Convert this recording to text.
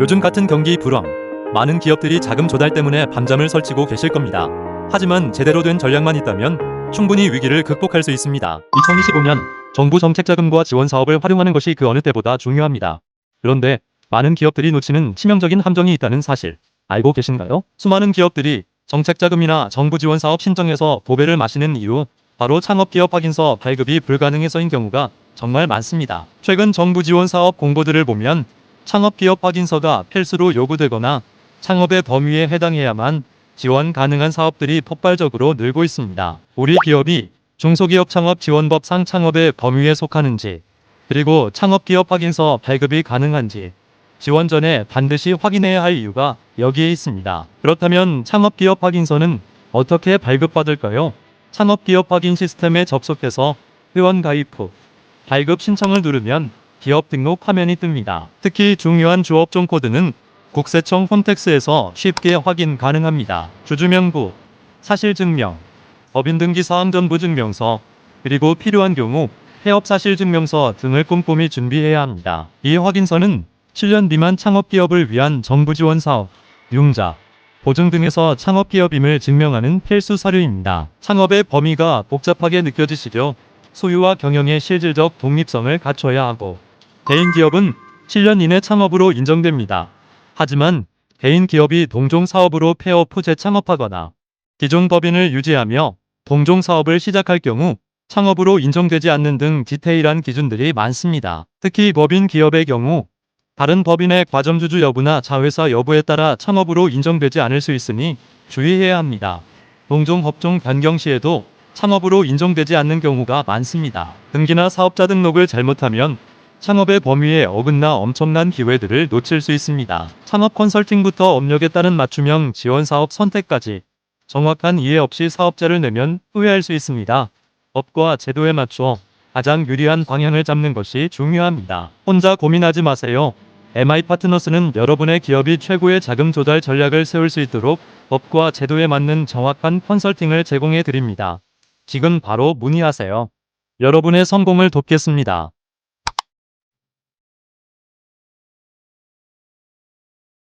요즘 같은 경기 불황, 많은 기업들이 자금 조달 때문에 밤잠을 설치고 계실 겁니다. 하지만 제대로 된 전략만 있다면 충분히 위기를 극복할 수 있습니다. 2025년 정부 정책 자금과 지원 사업을 활용하는 것이 그 어느 때보다 중요합니다. 그런데 많은 기업들이 놓치는 치명적인 함정이 있다는 사실 알고 계신가요? 수많은 기업들이 정책 자금이나 정부 지원 사업 신청에서 보배를 마시는 이유 바로 창업기업 확인서 발급이 불가능해서인 경우가 정말 많습니다. 최근 정부 지원 사업 공고들을 보면 창업기업 확인서가 필수로 요구되거나 창업의 범위에 해당해야만 지원 가능한 사업들이 폭발적으로 늘고 있습니다. 우리 기업이 중소기업 창업 지원법상 창업의 범위에 속하는지 그리고 창업기업 확인서 발급이 가능한지 지원 전에 반드시 확인해야 할 이유가 여기에 있습니다. 그렇다면 창업기업 확인서는 어떻게 발급받을까요? 창업기업 확인 시스템에 접속해서 회원 가입 후 발급 신청을 누르면 기업 등록 화면이 뜹니다. 특히 중요한 주업종 코드는 국세청 홈택스에서 쉽게 확인 가능합니다. 주주명부, 사실증명, 법인등기 사항전부 증명서, 그리고 필요한 경우 폐업사실증명서 등을 꼼꼼히 준비해야 합니다. 이 확인서는 7년 미만 창업기업을 위한 정부 지원 사업, 융자, 보증 등에서 창업기업임을 증명하는 필수 서류입니다. 창업의 범위가 복잡하게 느껴지시려 소유와 경영의 실질적 독립성을 갖춰야 하고 개인 기업은 7년 이내 창업으로 인정됩니다. 하지만 개인 기업이 동종 사업으로 폐업 후 재창업하거나 기존 법인을 유지하며 동종 사업을 시작할 경우 창업으로 인정되지 않는 등 디테일한 기준들이 많습니다. 특히 법인 기업의 경우 다른 법인의 과점주주 여부나 자회사 여부에 따라 창업으로 인정되지 않을 수 있으니 주의해야 합니다. 동종 업종 변경 시에도 창업으로 인정되지 않는 경우가 많습니다. 등기나 사업자 등록을 잘못하면 창업의 범위에 어긋나 엄청난 기회들을 놓칠 수 있습니다. 창업 컨설팅부터 업력에 따른 맞춤형 지원 사업 선택까지 정확한 이해 없이 사업자를 내면 후회할 수 있습니다. 법과 제도에 맞춰 가장 유리한 방향을 잡는 것이 중요합니다. 혼자 고민하지 마세요. MI 파트너스는 여러분의 기업이 최고의 자금 조달 전략을 세울 수 있도록 법과 제도에 맞는 정확한 컨설팅을 제공해 드립니다. 지금 바로 문의하세요. 여러분의 성공을 돕겠습니다.